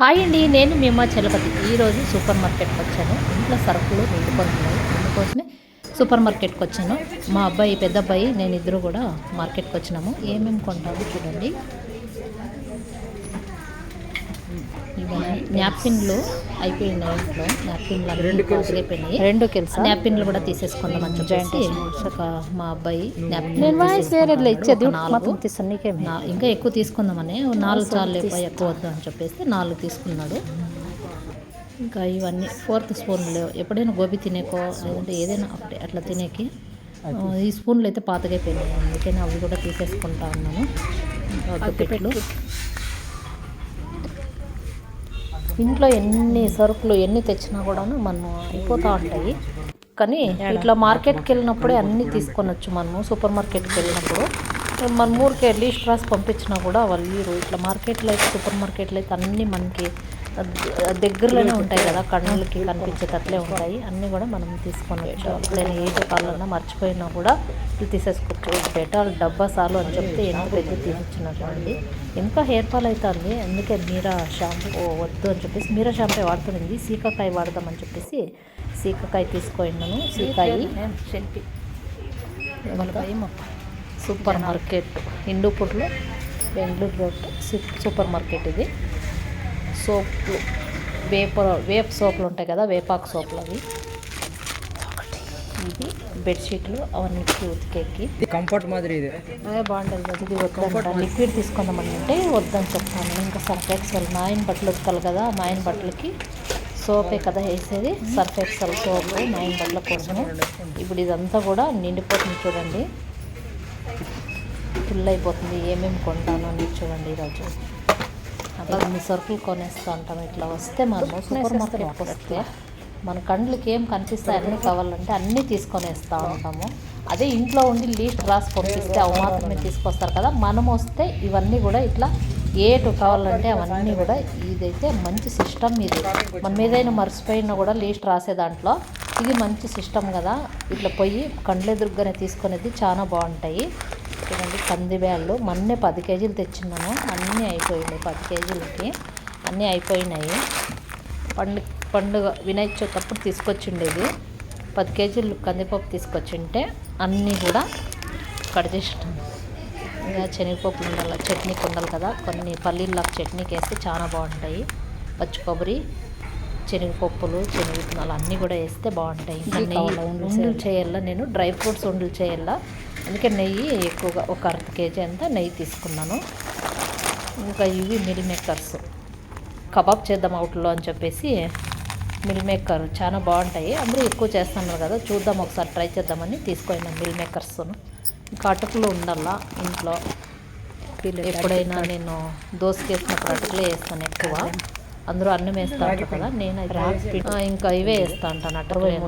Hi అండి నేను మీ చలపతి. ఈరోజు సూపర్ మార్కెట్కి వచ్చాను. ఇంట్లో సరుకులు నిండుకొంటున్నాయి అందుకోసమే సూపర్ మార్కెట్కి వచ్చాను. మా అబ్బాయి పెద్ద అబ్బాయి నేను ఇద్దరు కూడా మార్కెట్కి వచ్చినాము. ఏమేమి కొంటాము చూడండి ఇవన్నీ న్యాప్కిన్లు అయిపోయినాయి ఇంట్లో. న్యాప్కిన్లు అన్ని అయిపోయినాయి రెండు కెల్సా న్యాప్కిన్లు కూడా తీసేసుకుందామని చెప్పేసి ఒక మా అబ్బాయి న్యాప్కిన్ వాయిస్ వేరేది ఇచ్చేది ఇంకా ఎక్కువ తీసుకుందామని ఓ నాలుగు చాలు ఎక్కువ ఎక్కువ వద్దు అని చెప్పేసి నాలుగు తీసుకున్నాడు. ఇంకా ఇవన్నీ ఫోర్త్ స్పూన్లు. ఎప్పుడైనా గోబీ తినేకో లేదంటే ఏదైనా ఒకటి అట్లా తినేకి. ఈ స్పూన్లు అయితే పాతగైపోయినాయి అందుకని అవి కూడా తీసేసుకుంటా ఉన్నాను. అగ్గిపెట్లు. ఇంట్లో ఎన్ని సరుకులు ఎన్ని తెచ్చినా కూడాను మనం అయిపోతూ ఉంటాయి కానీ ఇట్లా మార్కెట్కి వెళ్ళినప్పుడే అన్నీ తీసుకొనొచ్చు మనము సూపర్ మార్కెట్కి వెళ్ళినప్పుడు మన ఊరికే లీస్ట్ రాసి పంపించినా కూడా వాళ్ళు ఇయ్యరు. ఇట్లా మార్కెట్లో అయితే సూపర్ మార్కెట్లో అయితే అన్నీ మనకి దగ్గరలోనే ఉంటాయి కదా కళ్ళకి కనిపించేటట్లే ఉంటాయి. అన్నీ కూడా మనం తీసుకొని వచ్చు ఎప్పుడైనా ఏ కాలన్నా మర్చిపోయినా కూడా ఇట్లా తీసేసుకోవచ్చు. డెటాల్ డబ్బా సాలు అని చెప్తే ఎంత పెద్ద తీసిచ్చినటువంటి. ఇంకా హెయిర్ ఫాల్ అవుతుంది. అందుకే మీరా షాంపూ వద్దు అని చెప్పేసి మీరా షాంపూ వాడుతుంది సీకాకాయ వాడదామని చెప్పేసి సీకాకాయ తీసుకున్నాను సీకాయ. Super market. హిందూపూర్లో బెంగళూరు రోడ్ సూపర్ మార్కెట్ ఇది. సోప్లు వేప వేప్ సోపులు ఉంటాయి కదా వేపాకు సోపులు అవి. ఇది బెడ్షీట్లు అవన్నీ ఉతికేకి. కంఫర్ట్ మాదిరి ఇది. అదే బాగుంటుంది ఇది వద్దంట. లిక్విడ్ తీసుకుందామని అంటే వద్దని చెప్తాను. ఇంకా సర్ఫ్ ఎక్సెల్ మా ఆయన బట్టలు ఉతకాలి కదా మా ఆయన బట్టలకి సోపే కదా వేసేది. సర్ఫ్ ఎక్సెల్ సోపు మా ఆయన బట్టల కోసము. ఇప్పుడు ఇదంతా కూడా నిండిపోతుంది చూడండి. ఫుల్ అయిపోతుంది. ఏమేమి కొంటాను అని చూడండి ఈరోజు. మీ సరుకులు కొనేస్తూ ఉంటాం ఇట్లా వస్తే మనము సూపర్ మార్కెట్కి వస్తే మన కండ్లకి ఏం కనిపిస్తాయి అన్నీ కావాలంటే అన్నీ తీసుకొనేస్తూ ఉంటాము. అదే ఇంట్లో ఉండి లీస్ట్ రాసి పంపిస్తే అవి మాత్రమే తీసుకొస్తారు కదా. మనం వస్తే ఇవన్నీ కూడా ఇట్లా ఏటు కావాలంటే అవన్నీ కూడా ఇదైతే మంచి సిస్టమ్ ఇది. మనం ఏదైనా మర్చిపోయినా కూడా లీస్ట్ రాసే దాంట్లో ఇది మంచి సిస్టమ్ కదా. ఇట్లా పోయి కండ్ల ఎదురుగానే తీసుకునేది చాలా బాగుంటాయి. చూడండి కందిబ్యాళ్ళు మొన్నే పది కేజీలు తెచ్చిన్నాను. అన్నీ అయిపోయినాయి పది కేజీలకి. అన్నీ అయిపోయినాయి. పండు పండుగ వినాయక చవితి అప్పుడు తీసుకొచ్చిండేది. పది కేజీలు కందిపప్పు తీసుకొచ్చింటే అన్నీ కూడా కట్ చేసినాం ఇంకా శనగపప్పు ఉండాలి చట్నీకి ఉండాలి కదా. కొన్ని పల్లీలకు చట్నీకి వేస్తే చాలా బాగుంటాయి. పచ్చి కొబ్బరి శనగపప్పులు శనగవిత్తనాలు అన్నీ కూడా వేస్తే బాగుంటాయి. ఉండలు చేయాలా? నేను డ్రై ఫ్రూట్స్ ఉండలు చేయాలా? అందుకే నెయ్యి ఎక్కువగా ఒక అర్ధ కేజీ అంతా నెయ్యి తీసుకున్నాను. ఇంకా ఇవి మిల్ మేకర్స్. కబాబ్ చేద్దాం అవుట్లో అని చెప్పేసి మిల్ మేకర్ చాలా బాగుంటాయి. అందరూ ఎక్కువ చేస్తున్నారు కదా చూద్దాం ఒకసారి ట్రై చేద్దామని తీసుకున్నాం మిల్ మేకర్స్ ఇంకా అటుకులు ఉండాలా ఇంట్లో? ఎప్పుడైనా నేను దోశకి వేసినప్పుడు అటుకులే వేస్తాను ఎక్కువ. అందరూ అన్నం వేస్తా ఉంటారు కదా నేను ఇంకా ఇవే వేస్తా ఉంటాను అటుకులు.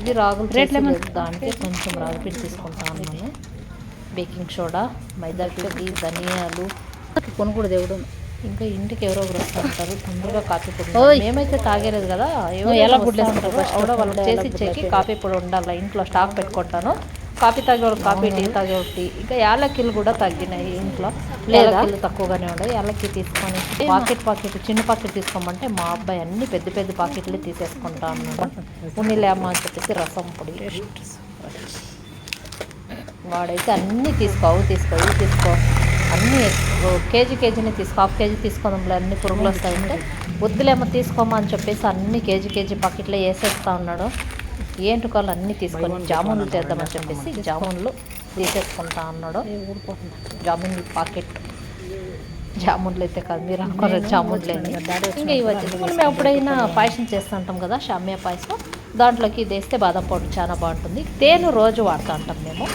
ఇది రాగులు రేట్లు దాంట్లో కొంచెం రాగి పిండి తీసుకుంటా ఉన్నాను బేకింగ్ సోడా మైదా పిండి ధనియాలు. కొనుగోడు దేవుడు. ఇంకా ఇంటికి ఎవరో ఒకరు వస్తూ ఉంటారు తొందరగా కాఫీ పొడి. మేమైతే తాగేలేదు కదా. ఎలా గుడ్లు వేసుకుంటారు కూడా వాళ్ళకి చేసి ఇచ్చేకి కాఫీ పొడి ఉండాలి. ఇంట్లో స్టాక్ పెట్టుకుంటాను. కాఫీ తాగేవాళ్ళు కాఫీ టీ తాగేవాళ్ళు టీ. ఇంకా యాలక్కిలు కూడా తగ్గినాయి ఇంట్లో. యాలక్కిలు తక్కువగానే ఉన్నాయి యాలక్కి తీసుకొని పాకెట్ పాకెట్ చిన్న పాకెట్ తీసుకోమంటే మా అబ్బాయి అన్ని పెద్ద పెద్ద పాకెట్లు తీసేసుకుంటా ఉన్నాడు ఉన్నిలేమ్మా అని చెప్పేసి రసం పొడి వాడైతే అన్నీ తీసుకో అవి తీసుకో ఇవి తీసుకో. అన్నీ కేజీ కేజీని తీసుకో హాఫ్ కేజీ తీసుకోవడంలో అన్ని పురుగులు వస్తాయంటే. వద్దులేమో తీసుకోమా అని చెప్పేసి అన్ని కేజీ కేజీ పాకెట్లో వేసేస్తా ఉన్నాడు. ఏంటుకోవాలి అన్నీ తీసుకొని జామున్లు చేద్దామని చెప్పేసి జామున్లు తీసేసుకుంటా అన్నాడు జామున్ పాకెట్. జామున్లు అయితే కాదు మీరు అనుకోరు జామున్లు ఇంకా ఇవి వచ్చేసి మనం ఎప్పుడైనా పాయసం చేస్తుంటాం కదా షామ్య పాయసం దాంట్లోకి ఇది వేస్తే బాదం పౌడర్ చాలా బాగుంటుంది. తేనె రోజు వాడుతూ ఉంటాం మేము.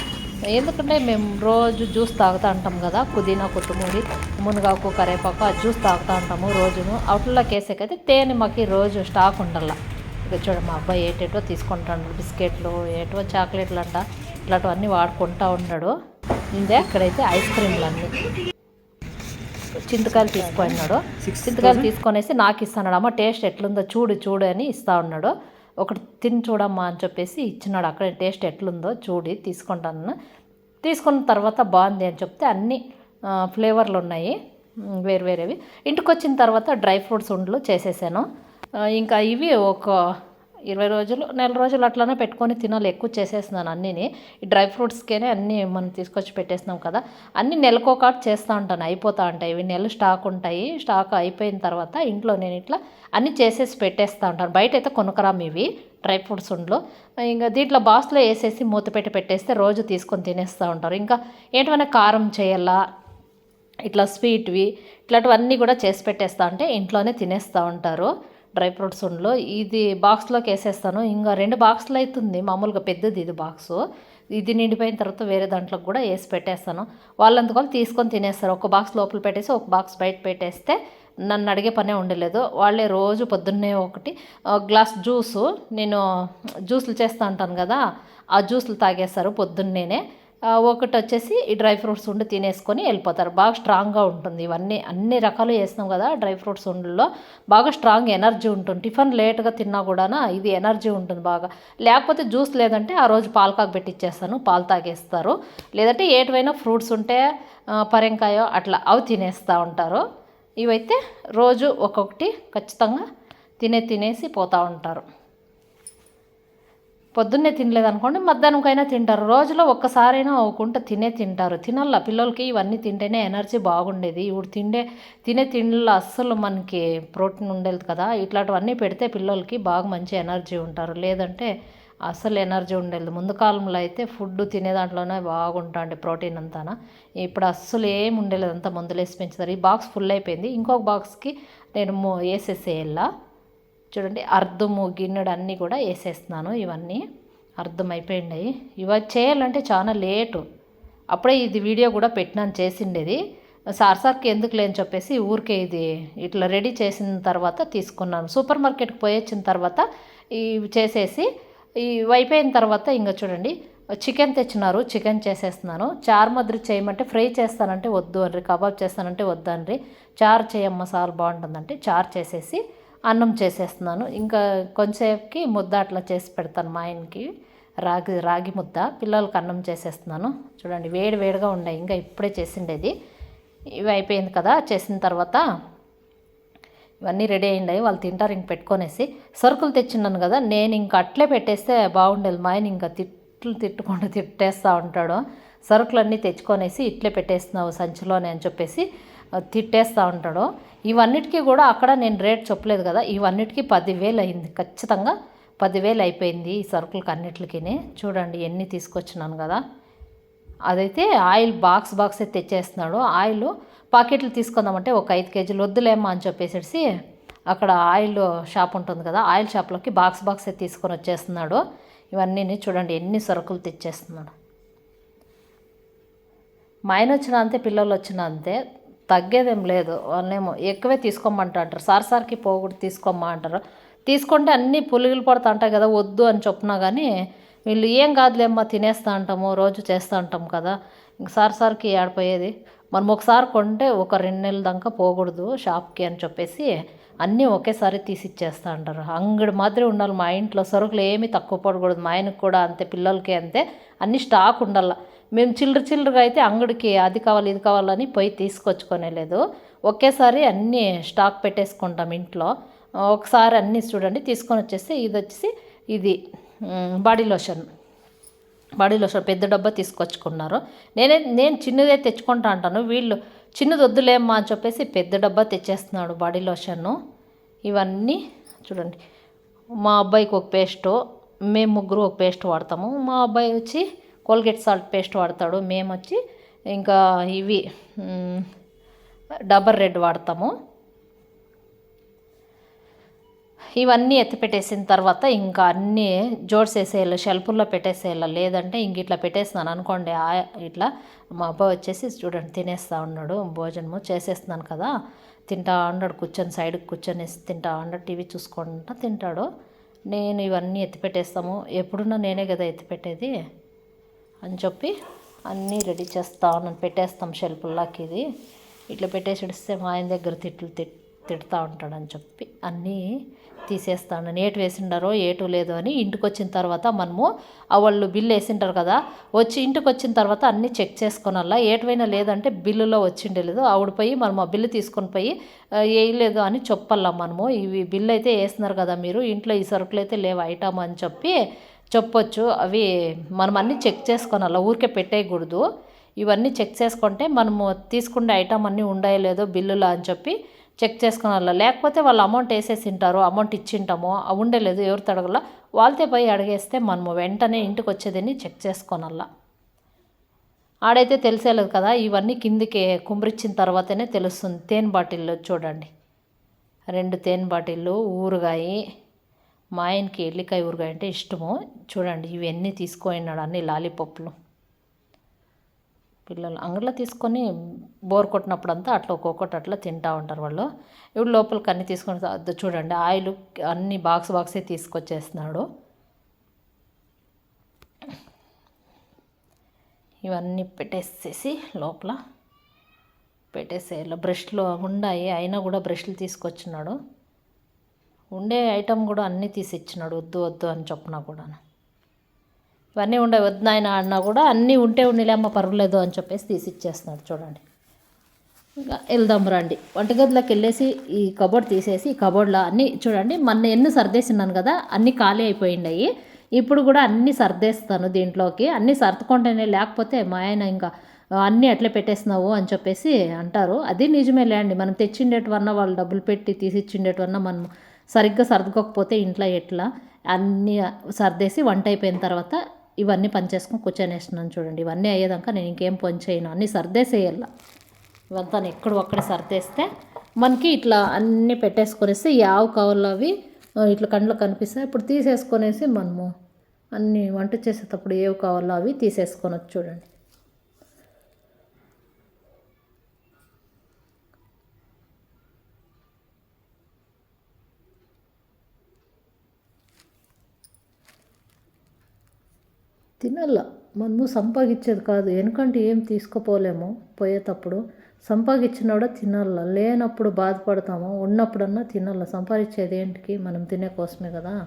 ఎందుకంటే మేము రోజు జ్యూస్ తాగుతూ ఉంటాం కదా పుదీనా కొత్తిమూరి మునగాకు కరేపాకు ఆ జ్యూస్ తాగుతూ ఉంటాము రోజును. అవుట్లోకి వేసేకైతే తేనె మాకు రోజు స్టాక్ ఉండాల ఇక చూడ మా అబ్బాయి ఏటేటో తీసుకుంటాడు బిస్కెట్లు ఏటో చాక్లెట్లు అంట ఇట్లాంటివన్నీ వాడుకుంటా ఉన్నాడు ఇందే ఇక్కడైతే ఐస్ క్రీమ్లు అన్నీ చింతకాయలు తీసుకున్నాడు చింతకాయలు తీసుకొనేసి నాకు ఇస్తున్నాడు అమ్మ టేస్ట్ ఎట్లుందో చూడు చూడు అని ఇస్తా ఉన్నాడు. ఒకటి తిని చూడమ్మా అని చెప్పేసి ఇచ్చినాడు. అక్కడ టేస్ట్ ఎట్లుందో చూడి తీసుకుంటాను. తీసుకున్న తర్వాత బాగుంది అని చెప్తే అన్ని ఫ్లేవర్లు ఉన్నాయి. వేరు వేరేవి. ఇంటికి వచ్చిన తర్వాత డ్రై ఫ్రూట్స్ ఉండలు చేసేసాను. ఇంకా ఇవి ఒక ఇరవై రోజులు నెల రోజులు అట్లానే పెట్టుకొని తినాలి. ఎక్కువ చేసేస్తున్నాను అన్నీని. ఈ డ్రై ఫ్రూట్స్కేనే అన్నీ మనం తీసుకొచ్చి పెట్టేస్తున్నాం కదా. అన్ని నెలకొకటి చేస్తూ ఉంటాను. అయిపోతూ ఉంటాయి. ఇవి నెల స్టాక్ ఉంటాయి. స్టాక్ అయిపోయిన తర్వాత ఇంట్లో నేను ఇట్లా అన్నీ చేసేసి పెట్టేస్తూ ఉంటాను. బయట అయితే కొనుకరాము ఇవి డ్రై ఫ్రూట్స్ ఉండలు. ఇంకా దీంట్లో బాక్స్లో వేసేసి మూత పెట్టి పెట్టేస్తే రోజు తీసుకొని తినేస్తూ ఉంటారు. ఇంకా ఏంటమైనా కారం చేయాలా ఇట్లా స్వీట్వి ఇట్లాంటివన్నీ కూడా చేసి పెట్టేస్తా అంటే ఇంట్లోనే తినేస్తూ ఉంటారు. డ్రై ఫ్రూట్స్ ఉండలో. ఇది బాక్స్లోకి వేసేస్తాను. ఇంకా రెండు బాక్స్లు అవుతుంది మామూలుగా పెద్దది ఇది బాక్సు. ఇది నిండిపోయిన తర్వాత వేరే దాంట్లోకి కూడా వేసి పెట్టేస్తాను. వాళ్ళంతకు వాళ్ళు తీసుకొని తినేస్తారు. ఒక బాక్స్ లోపల పెట్టేసి ఒక బాక్స్ బయట పెట్టేస్తే నన్ను అడిగే పనే ఉండలేదు. వాళ్ళే రోజు పొద్దున్నే ఒకటి గ్లాస్ జ్యూసు నేను జ్యూసులు చేస్తూ ఉంటాను కదా ఆ జ్యూసులు తాగేస్తారు పొద్దున్నేనే. ఒకటి వచ్చేసి ఈ డ్రై ఫ్రూట్స్ ఉండి తినేసుకొని వెళ్ళిపోతారు. బాగా స్ట్రాంగ్గా ఉంటుంది. ఇవన్నీ అన్ని రకాలు వేస్తాం కదా డ్రై ఫ్రూట్స్ ఉండల్లో బాగా స్ట్రాంగ్ ఎనర్జీ ఉంటుంది. టిఫిన్ లేట్గా తిన్నా కూడా ఇది ఎనర్జీ ఉంటుంది బాగా. లేకపోతే జ్యూస్ లేదంటే ఆ రోజు పాలకాకు పెట్టిచ్చేస్తాను పాలు తాగేస్తారు. లేదంటే ఏటివైనా ఫ్రూట్స్ ఉంటే ఆ, అట్లా అవి తినేస్తూ ఉంటారు. ఇవైతే రోజు ఒక్కొక్కటి ఖచ్చితంగా తినే తినేసి పోతూ ఉంటారు. పొద్దున్నే తినలేదు అనుకోండి మధ్యాహ్నంకైనా తింటారు. రోజులో ఒక్కసారైనా ఒక్కుంట తినే తింటారు. తినాల? పిల్లలకి ఇవన్నీ తింటేనే ఎనర్జీ బాగుండేది. ఇప్పుడు తిండే తినే తిండిలో అస్సలు మనకి ప్రోటీన్ ఉండేది కదా. ఇట్లాంటివన్నీ పెడితే పిల్లలకి బాగా మంచి ఎనర్జీ ఉంటారు. లేదంటే అస్సలు ఎనర్జీ ఉండేది. ముందు కాలంలో అయితే ఫుడ్ తినే దాంట్లోనే బాగుంటాండి ప్రోటీన్ అంతానా. ఇప్పుడు అస్సలు ఏం ఉండలేదు. అంతా మందులేసి పెంచుతారు. ఈ బాక్స్ ఫుల్ అయిపోయింది. ఇంకొక బాక్స్కి నేను వేసేసేయాలా వేసేసేయాల? చూడండి అర్ధము గిన్నెడు అన్నీ కూడా వేసేస్తున్నాను ఇవన్నీ. అర్థమైపోయినాయి అయిపోయింది ఇవి చేయాలంటే చాలా లేటు. అప్పుడే ఇది వీడియో కూడా పెట్టినాను చేసిండేది. సార్ సార్కి ఎందుకు లేని చెప్పేసి ఊరికే ఇది ఇట్లా రెడీ చేసిన తర్వాత తీసుకున్నాను. సూపర్ మార్కెట్కి పోయి వచ్చిన తర్వాత ఇవి చేసేసి ఇవి అయిపోయిన తర్వాత ఇంకా చూడండి చికెన్ తెచ్చినారు చికెన్ చేసేస్తున్నాను. చారు మద్రి చేయమంటే ఫ్రై చేస్తానంటే వద్దు అనరి కబాబ్ చేస్తానంటే వద్దు అనరి. చారు చేయమ్మ సార్ బాగుంటుందంటే చారు చేసేసి అన్నం చేసేస్తున్నాను. ఇంకా కొంచెంసేపుకి ముద్ద అట్లా చేసి పెడతాను మా ఆయనకి. రాగి రాగి ముద్ద. పిల్లలకి అన్నం చేసేస్తున్నాను. చూడండి వేడి వేడిగా ఉండే ఇంకా ఇప్పుడే చేసిండేది. ఇవి అయిపోయింది కదా చేసిన తర్వాత ఇవన్నీ రెడీ అయ్యిండాయి వాళ్ళు తింటారు. ఇంక పెట్టుకొనేసి సరుకులు తెచ్చిన్నాను కదా నేను ఇంక అట్లే పెట్టేస్తే బాగుండేది. మా ఆయన ఇంకా తిట్లు తిట్టుకుంటూ తిట్టేస్తూ ఉంటాడు. సరుకులన్నీ తెచ్చుకొనేసి ఇట్లే పెట్టేస్తున్నావు సంచిలోనే అని చెప్పేసి తిట్టేస్తూ ఉంటాడు. ఇవన్నిటికీ కూడా అక్కడ నేను రేట్ చెప్పలేదు కదా. ఇవన్నిటికీ పదివేలు అయింది. ఖచ్చితంగా పదివేలు అయిపోయింది ఈ సరుకులకి అన్నిటికీ చూడండి ఎన్ని తీసుకొచ్చినాను కదా. అదైతే ఆయిల్ బాక్స్ బాక్స్ తెచ్చేస్తున్నాడు. ఆయిల్ పాకెట్లు తీసుకుందామంటే ఒక ఐదు కేజీలు వద్దులేమ్మా అని చెప్పేసి అక్కడ ఆయిల్ షాప్ ఉంటుంది కదా ఆయిల్ షాప్లోకి బాక్స్ బాక్స్ తీసుకొని వచ్చేస్తున్నాడు. ఇవన్నీ చూడండి ఎన్ని సరుకులు తెచ్చేస్తున్నాడు. మా ఆయన వచ్చిన అంతే పిల్లలు వచ్చిన అంతే. తగ్గేదేం లేదు. వాళ్ళేమో ఎక్కువే తీసుకోమంటా అంటారు సార్ సార్కి పోకూడదు తీసుకోమ్మా అంటారు. తీసుకుంటే అన్నీ పులిగిలు పడుతూ ఉంటాయి కదా వద్దు అని చెప్పినా కానీ వీళ్ళు ఏం కాదులేమ్మా తినేస్తా అంటాము రోజు చేస్తూ ఉంటాం కదా. ఇంక సార్ సార్కి ఏడిపోయేది. మనం ఒకసారి కొంటే ఒక రెండు నెలల దాకా పోకూడదు షాప్కి అని చెప్పేసి అన్నీ ఒకేసారి తీసి ఇచ్చేస్తా అంటారు. అంగడి మాదిరి ఉండాలి మా ఇంట్లో. సరుకులు ఏమీ తక్కువ పడకూడదు. మా ఆయనకు కూడా అంతే పిల్లలకి అంతే. అన్ని స్టాక్ ఉండాలి. మేము చిల్లర చిల్లరగా అయితే అంగడికి అది కావాలి ఇది కావాలని పోయి తీసుకొచ్చుకునే లేదు ఒకేసారి అన్నీ స్టాక్ పెట్టేసుకుంటాం ఇంట్లో. ఒకసారి అన్నీ చూడండి తీసుకొని వచ్చేసి ఇది వచ్చేసి ఇది బాడీ లోషన్. బాడీ లోషన్ పెద్ద డబ్బా తీసుకొచ్చుకున్నారు. నేనే నేను చిన్నదే తెచ్చుకుంటా అంటాను. వీళ్ళు చిన్నది వద్దులేమ్మా అని చెప్పేసి పెద్ద డబ్బా తెచ్చేస్తున్నాడు బాడీ లోషన్ను ఇవన్నీ చూడండి. మా అబ్బాయికి ఒక పేస్టు మేము ముగ్గురు ఒక పేస్ట్ వాడతాము. మా అబ్బాయి వచ్చి కోల్గేట్ సాల్ట్ పేస్ట్ వాడతాడు. మేము వచ్చి ఇంకా ఇవి డబర్ రెడ్ వాడతాము. ఇవన్నీ ఎత్తిపెట్టేసిన తర్వాత ఇంకా అన్నీ జోడ్సేసేయాలి షెల్ఫుల్లో పెట్టేసేయాలి. లేదంటే ఇంక ఇట్లా పెట్టేస్తున్నాను అనుకోండి ఆ- ఇట్లా మా అబ్బాయి వచ్చేసి చూడండి తినేస్తా ఉన్నాడు భోజనము చేసేస్తున్నాను కదా. తింటా ఉన్నాడు కూర్చొని సైడ్కి కూర్చొని తింటా ఉన్నాడు టీవీ చూసుకుంటా తింటాడు. నేను ఇవన్నీ ఎత్తిపెట్టేస్తాము ఎప్పుడున్నా నేనే కదా ఎత్తిపెట్టేది అని చెప్పి అన్నీ రెడీ చేస్తా పెట్టేస్తాం షెల్ఫుల్లాకి ఇది. ఇట్లా పెట్టేసి ఇడిస్తే మా ఆయన దగ్గర తిట్లు తిట్ తిడతా ఉంటాడని చెప్పి అన్నీ తీసేస్తాను ఏటు వేసిండారో ఏటు లేదో అని ఇంటికి వచ్చిన తర్వాత మనము వాళ్ళు బిల్లు వేసింటారు కదా వచ్చి ఇంటికి వచ్చిన తర్వాత అన్నీ చెక్ చేసుకోనల్లా. ఏటువైనా లేదంటే బిల్లులో వచ్చిండే లేదు. ఆవిడ పోయి మనం ఆ బిల్లు తీసుకొని పోయి వేయలేదు అని చెప్పాలా మనము. ఇవి బిల్లు అయితే వేస్తున్నారు కదా మీరు ఇంట్లో ఈ సరుకులు అయితే లేవు ఐటమ్ అని చెప్పి చెప్పొచ్చు. అవి మనం అన్నీ చెక్ చేసుకోనాల ఊరికే పెట్టేయకూడదు. ఇవన్నీ చెక్ చేసుకుంటే మనము తీసుకునే ఐటమ్ అన్నీ ఉండాయో లేదో బిల్లులో అని చెప్పి చెక్ చేసుకోనాల లేకపోతే వాళ్ళు అమౌంట్ వేసేసి ఉంటారు అమౌంట్ ఇచ్చింటాము ఉండలేదు ఎవరు తడగల వాళ్ళతో పోయి అడిగేస్తే మనము వెంటనే ఇంటికి వచ్చేదని చెక్ చేసుకోనల్లా ఆడైతే తెలిసేలేదు కదా ఇవన్నీ కిందికి కుమ్మరిచ్చిన తర్వాతనే తెలుస్తుంది. తేనె బాటిల్లో చూడండి. రెండు తేనె బాటిళ్ళు ఊరుగాయి. మా ఆయనకి ఎల్లికాయ ఊరగాయ అంటే ఇష్టము. చూడండి ఇవన్నీ తీసుకుపోయినాడు అన్ని లాలీపప్పులు. పిల్లలు అంగడిలో తీసుకొని బోర్ కొట్టినప్పుడు అంతా అట్లా ఒక్కొక్కటి అట్లా తింటూ ఉంటారు వాళ్ళు. ఇప్పుడు లోపలికి అన్ని తీసుకొని చూడండి ఆయిల్ అన్ని బాక్స్ బాక్సే తీసుకొచ్చేస్తున్నాడు. ఇవన్నీ పెట్టేసేసి లోపల పెట్టేసేయాలి. బ్రష్లు ఉన్నాయి అయినా కూడా బ్రష్లు తీసుకొచ్చినాడు. ఉండే ఐటమ్ కూడా అన్నీ తీసి ఇచ్చినాడు వద్దు వద్దు అని చెప్పినా కూడా ఇవన్నీ ఉండే వద్దు నాయన అన్నా కూడా అన్నీ ఉంటే ఉండలేమ్మ పర్వాలేదు అని చెప్పేసి తీసి ఇచ్చేస్తున్నాడు చూడండి. ఇంకా వెళ్దాం రండి. వంటగదిలోకి వెళ్ళేసి ఈ కబోర్డ్ తీసేసి ఈ కబోర్డ్లో అన్నీ చూడండి మొన్న ఎన్ని సర్దేసినాను కదా అన్నీ ఖాళీ అయిపోయిండాయి. ఇప్పుడు కూడా అన్నీ సర్దేస్తాను దీంట్లోకి. అన్నీ సర్దుకుంటేనే లేకపోతే మా ఆయన ఇంకా అన్నీ అట్లే పెట్టేస్తున్నావు? అని చెప్పేసి అంటారు. అది నిజమే లేండి మనం తెచ్చిండేటివన్నా వాళ్ళు డబ్బులు పెట్టి తీసిచ్చిండేటివన్నా మనం సరిగ్గా సర్దుకోకపోతే ఇంట్లో ఎట్లా? అన్నీ సర్దేసి వంట అయిపోయిన తర్వాత ఇవన్నీ పని చేసుకొని కూర్చొనేస్తున్నాను చూడండి. ఇవన్నీ అయ్యేదాకా నేను ఇంకేం పని చేయను. అన్నీ సర్దేసేయాల. ఇవంతా ఎక్కడ ఒక్కడ సర్దేస్తే మనకి ఇట్లా అన్నీ పెట్టేసుకొనేస్తే యావ కావాలో అవి ఇట్లా కండ్లు కనిపిస్తాయి. ఇప్పుడు తీసేసుకొనేసి మనము అన్నీ వంట చేసేటప్పుడు ఏవి కావాలో అవి తీసేసుకొని చూడండి. తినాల మనము సంపాదించేది కాదు. ఎందుకంటే ఏం తీసుకుపోలేము? పోయేటప్పుడు సంపాదించినోడ తినాల లేనప్పుడు బాధపడతాము. ఉన్నప్పుడన్నా తినాల సంపాదించేది ఏంటికి? మనం తినే కోసమే కదా.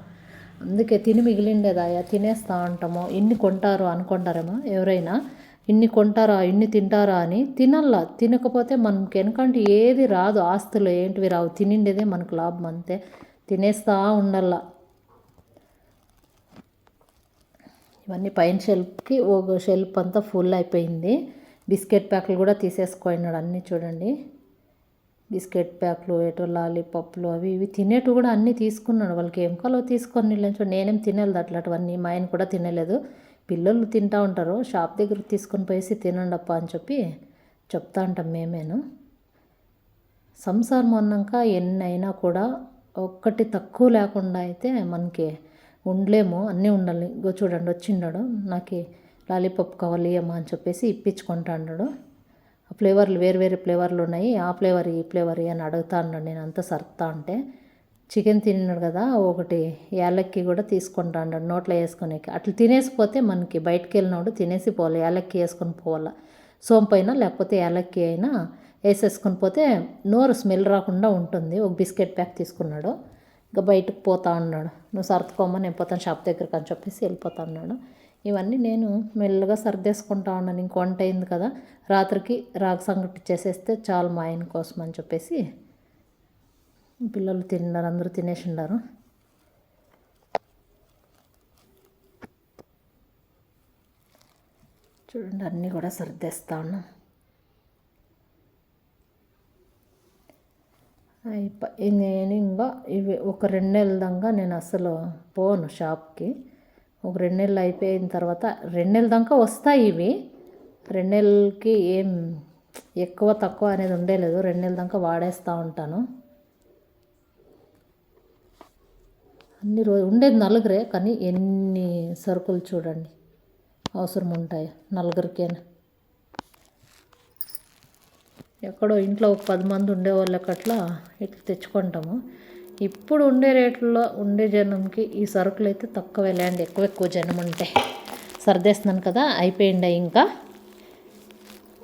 అందుకే తిని మిగిలిండేదాయా? తినేస్తా ఉంటాము ఇన్ని కొంటారు అనుకుంటారేమో ఎవరైనా. ఇన్ని కొంటారా? ఇన్ని తింటారా అని తినల్లా. తినకపోతే మనకి ఎందుకంటే ఏది రాదు. ఆస్తులు ఏంటివి రావు. తినిండేదే మనకు లాభం అంతే. తినేస్తా ఉండల్లా. ఇవన్నీ పైన షెల్ఫ్కి ఒక షెల్ఫ్ అంతా ఫుల్ అయిపోయింది. బిస్కెట్ ప్యాక్లు కూడా తీసేసుకున్నాడు అన్నీ చూడండి. బిస్కెట్ ప్యాక్లు ఏటో లాలీపప్లు అవి ఇవి తినేటు కూడా అన్నీ తీసుకున్నాడు. వాళ్ళకి ఏం కాలో తీసుకొని చూడండి నేనేం తినలేదు అట్లాంటివన్నీ. మా ఆయన కూడా తినలేదు. పిల్లలు తింటా ఉంటారు. షాప్ దగ్గర తీసుకొని పోయేసి తినండి అప్ప అని చెప్పి చెప్తా ఉంటాం మేమేను. సంసారం అన్నాక ఎన్ని అయినా కూడా ఒక్కటి తక్కువ లేకుండా అయితే మనకి ఉండలేము అన్నీ ఉండాలి. ఇగో చూడండి వచ్చిండాడు. నాకు లాలీపాప్ కావాలి అమ్మా అని చెప్పేసి ఇప్పించుకుంటా అన్నాడు. ఆ ఫ్లేవర్లు వేరు వేరే ఫ్లేవర్లు ఉన్నాయి. ఆ ఫ్లేవర్ ఈ ఫ్లేవర్ అని అడుగుతా అన్నాడు. నేను అంతా సర్తా అంటే చికెన్ తిన్నాడు కదా ఒకటి యాలక్కి కూడా తీసుకుంటా అన్నాడు. నోట్లో వేసుకునేకి. అట్లా తినేసిపోతే మనకి బయటికి వెళ్ళినప్పుడు తినేసి పోవాలి. యాలక్కి వేసుకొని పోవాలా? సోంపైన లేకపోతే యాలక్కి అయినా వేసేసుకొని పోతే నోరు స్మెల్ రాకుండా ఉంటుంది. ఒక బిస్కెట్ ప్యాక్ తీసుకున్నాడు. ఇంకా బయటకు పోతా ఉన్నాడు నువ్వు సర్దుకోమ్మా నేను పోతాను షాప్ దగ్గరికి అని చెప్పేసి వెళ్ళిపోతా ఉన్నాడు ఇవన్నీ నేను మెల్లగా సర్దేసుకుంటా ఉన్నాను. ఇంక వంట అయింది కదా రాత్రికి రాగ సంగటి చేసేస్తే చాలు మా ఆయన కోసం అని చెప్పేసి పిల్లలు తిన్నారు అందరూ తినేసి ఉన్నారు. చూడండి అన్నీ కూడా సర్దేస్తా ఉన్నాం. నేను ఇంకా ఇవి ఒక రెండు నెలల దాకా నేను అసలు పోను షాప్కి. ఒక రెండు నెలలు అయిపోయిన తర్వాత రెండు నెలల దాకా వస్తాయి ఇవి. రెండు నెలలకి ఏం ఎక్కువ తక్కువ అనేది ఉండేలేదు. రెండు నెలల దాకా వాడేస్తూ ఉంటాను. అన్ని రోజు ఉండేది నలుగురే కానీ ఎన్ని సరుకులు చూడండి. అవసరం ఉంటాయి? నలుగురికేనా? ఎక్కడో ఇంట్లో ఒక పది మంది ఉండే వాళ్ళకి అట్లా ఇట్లా తెచ్చుకుంటాము. ఇప్పుడు ఉండే రేట్లలో ఉండే జనంకి ఈ సరుకులు అయితే తక్కువే లేండి ఎక్కువ ఎక్కువ జనం ఉంటే. సర్దేస్తున్నాను కదా అయిపోయింది ఇంకా?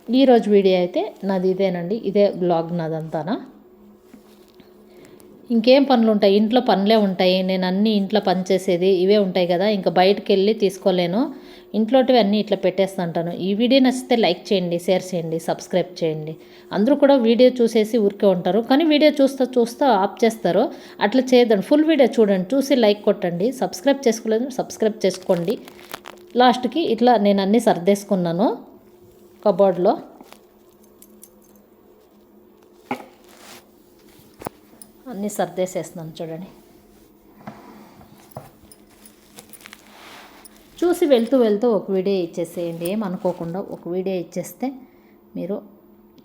ఈరోజు వీడియో అయితే నాది ఇదేనండి ఇదే బ్లాగ్ నాదంతానా? ఇంకేం పనులు ఉంటాయి? ఇంట్లో పనులే ఉంటాయి. నేను అన్నీ ఇంట్లో పని చేసేది ఇవే ఉంటాయి కదా ఇంకా బయటకు వెళ్ళి తీసుకోలేను. ఇంట్లోటివి అన్నీ ఇట్లా పెట్టేస్తుంటాను. ఈ వీడియో నచ్చితే లైక్ చేయండి షేర్ చేయండి సబ్స్క్రైబ్ చేయండి. అందరూ కూడా వీడియో చూసేసి ఊరికే ఉంటారు. కానీ వీడియో చూస్తూ చూస్తూ ఆఫ్ చేస్తారు. అట్లా చేయదండి ఫుల్ వీడియో చూడండి. చూసి లైక్ కొట్టండి. సబ్స్క్రైబ్ చేసుకోలేదు సబ్స్క్రైబ్ చేసుకోండి. లాస్ట్కి ఇట్లా నేను అన్నీ సర్దేసుకున్నాను కబోర్డ్లో. అన్నీ సర్దేసేస్తున్నాను చూడండి. చూసి వెళ్తూ వెళ్తూ ఒక వీడియో ఇచ్చేసేయండి. ఏం అనుకోకుండా ఒక వీడియో ఇచ్చేస్తే మీరు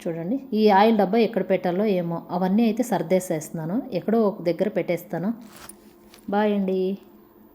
చూడండి. ఈ ఆయిల్ డబ్బా ఎక్కడ పెట్టాలో ఏమో. అవన్నీ అయితే సర్దేసేస్తున్నాను. ఎక్కడో ఒక దగ్గర పెట్టేస్తాను. బాయ్ అండి.